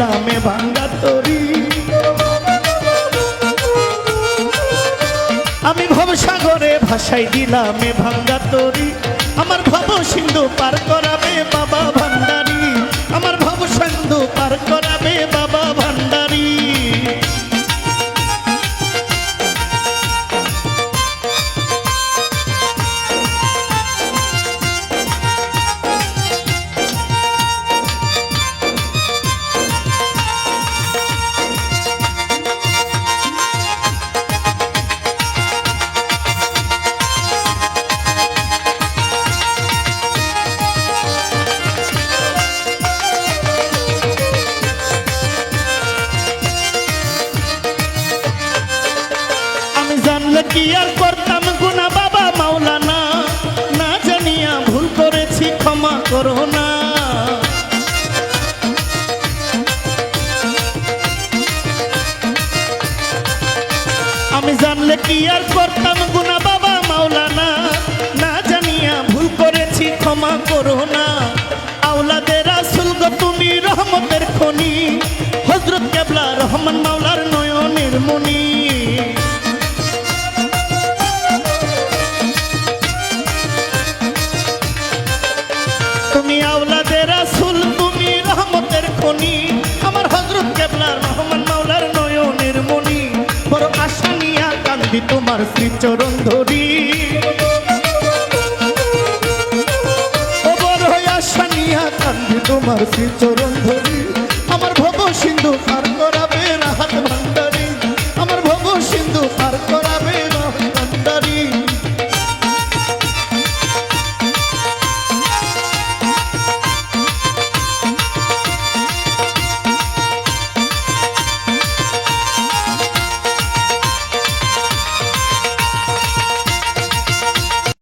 নামে ভাঙ্গা তরি। আমি ভবসাগরে ভাসাই দিলামে ভাঙ্গা তরি। আমার ভব সিন্ধু পার করাবে বাবা কি করতাম গুনা বাবা মাওলানা। না জানিয়া ভুল করেছি, ক্ষমা করো না। আমি জানলে কি আর করতাম গুনা বাবা মাওলানা। না জানিয়া ভুল করেছি, ক্ষমা করো না। আওলাদের আসল গো, তুমি রহমতের খনি। হজরত কেবলা রহমান মাওলার নয়নের মনি রাখি তোমার শ্রীচরণ ধরি। তোমার শ্রীচরণ ধরি। আমার ভব সিন্ধু হার করা